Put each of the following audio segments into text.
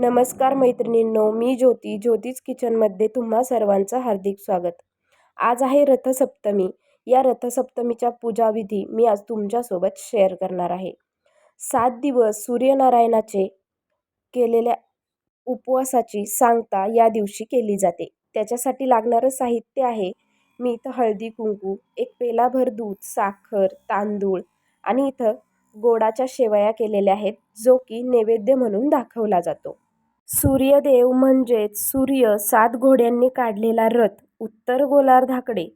नमस्कार मैत्रिणींनो मी ज्योती ज्योतीच किचनमध्ये तुम्हा सर्वांचं हार्दिक स्वागत. आज आहे रथसप्तमी. या रथसप्तमीच्या पूजाविधी मी आज तुमच्यासोबत शेअर करणार आहे. सात दिवस सूर्यनारायणाचे केलेल्या उपवासाची सांगता या दिवशी केली जाते. त्याच्यासाठी लागणारं साहित्य आहे मी इथं हळदी कुंकू एक पेलाभर दूध साखर तांदूळ आणि इथं गोडाच्या शेवया केलेल्या आहेत जो की नैवेद्य म्हणून दाखवला जातो. सूर्यदेव म्हणजेच सूर्य सात घोड्यांनी काढलेला रथ उत्तर गोलार्धाकडे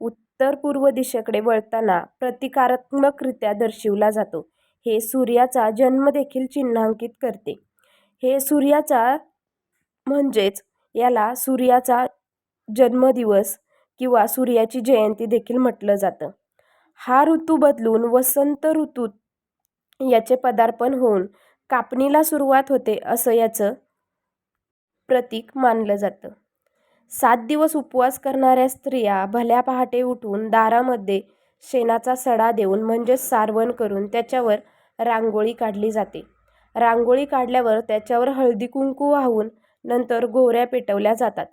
उत्तर पूर्व दिशेकडे वळताना प्रतिकारात्मकरित्या दर्शवला जातो. हे सूर्याचा जन्म देखील चिन्हांकित करते. हे सूर्याचा म्हणजेच याला सूर्याचा जन्मदिवस किंवा सूर्याची जयंती देखील म्हटलं जातं. हा ऋतू बदलून वसंत ऋतूत याचे पदार्पण होऊन कापणीला सुरुवात होते असं याचं प्रतीक मानलं जातं. सात दिवस उपवास करणाऱ्या स्त्रिया भल्या पहाटे उठून दारामध्ये शेणाचा सडा देऊन म्हणजेच सारवण करून त्याच्यावर रांगोळी काढली जाते. रांगोळी काढल्यावर त्याच्यावर हळदी कुंकू वाहून नंतर गोऱ्या पेटवल्या जातात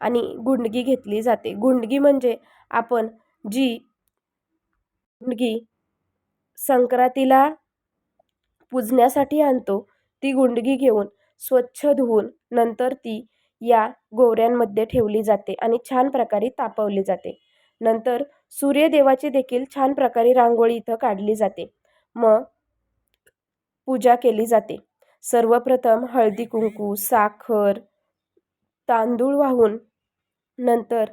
आणि गुंडगी घेतली जाते. गुंडगी म्हणजे आपण जी गुंडगी संक्रांतीला पूजण्यासाठी आणतो ती गुंडगी घेऊन स्वच्छ धुवून नंतर ती या गोवऱ्यांमध्ये ठेवली जाते आणि छान प्रकारे तापवली जाते. नंतर सूर्यदेवाची देखील छान प्रकारे रांगोळी इथं काढली जाते. मग पूजा केली जाते. सर्वप्रथम हळदी कुंकू साखर तांदूळ वाहून नंतर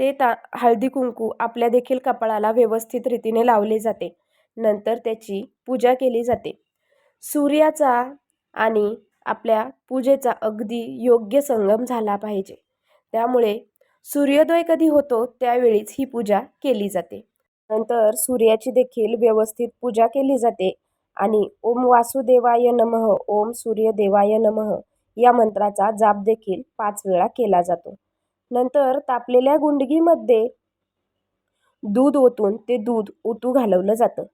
ते ता हळदी कुंकू आपल्या देखील कपाळाला व्यवस्थित रीतीने लावले जाते. नंतर त्याची पूजा केली जाते. सूर्याचा आणि आपल्या पूजेचा अगदी योग्य संगम झाला पाहिजे. त्यामुळे सूर्योदय कधी होतो त्यावेळीच ही पूजा केली जाते. नंतर सूर्याची देखील व्यवस्थित पूजा केली जाते आणि ओम वासुदेवाय नमः ओम सूर्यदेवाय नमः या मंत्राचा जाप देखील पाच वेळा केला जातो. नंतर तापलेल्या गुंडगीमध्ये दूध ओतून ते दूध ओतू घालवलं जातं.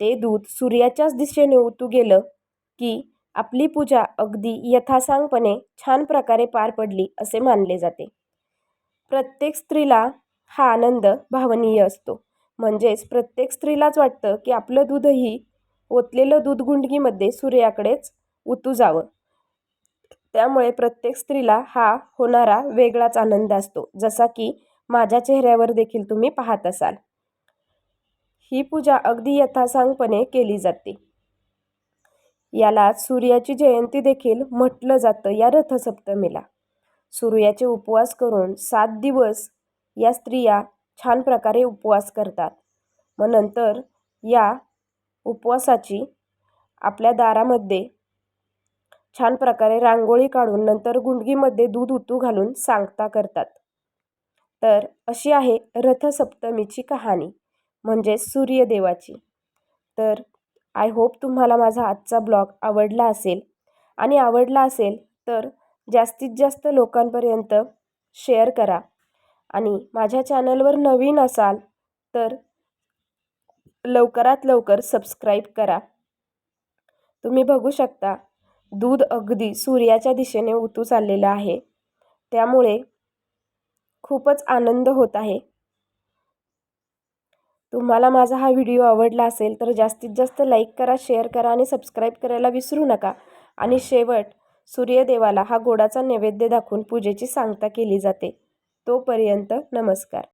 ते दूध सूर्याच्याच दिशेने ओतू गेलं की आपली पूजा अगदी यथासांगपणे छान प्रकारे पार पडली असे मानले जाते. प्रत्येक स्त्रीला हा आनंद भावनीय असतो. म्हणजेच प्रत्येक स्त्रीलाच वाटतं की आपलं दूधही ओतलेलं दूध गुंडगीमध्ये सूर्याकडेच उतू जावं. त्यामुळे प्रत्येक स्त्रीला हा होणारा वेगळाच आनंद असतो. जसा की माझ्या चेहऱ्यावर देखील तुम्ही पाहत असाल. ही पूजा अगदी यथासांगपणे केली जाते. याला सूर्याची जयंती देखील म्हटलं जातं या रथसप्तमीला. सूर्याचे उपवास करून सात दिवस या स्त्रिया छान प्रकारे उपवास करतात. मग नंतर या उपवासाची आपल्या दारामध्ये छान प्रकारे रांगोळी काढून नंतर गुंडगीमध्ये दूध उतू घालून सांगता करतात. तर अशी आहे रथसप्तमीची कहाणी म्हणजेच सूर्यदेवाची. तर आय होप तुम्हाला माझा आजचा ब्लॉग आवडला असेल. आणि आवडला असेल तर जास्तीत जास्त लोकांपर्यंत शेअर करा. आणि माझ्या चॅनलवर नवीन असाल तर लवकरात लवकर सबस्क्राईब करा. तुम्ही बघू शकता दूध अगदी सूर्याच्या दिशेने उतू चाललेलं आहे. त्यामुळे खूपच आनंद होत आहे. तुम्हाला माझा हा व्हिडिओ आवडला असेल तर जास्तीत जास्त लाईक करा शेअर करा आणि सबस्क्राईब करायला विसरू नका. आणि शेवट सूर्यदेवाला हा गोडाचा नैवेद्य दाखवून पूजेची सांगता केली जाते. तोपर्यंत नमस्कार.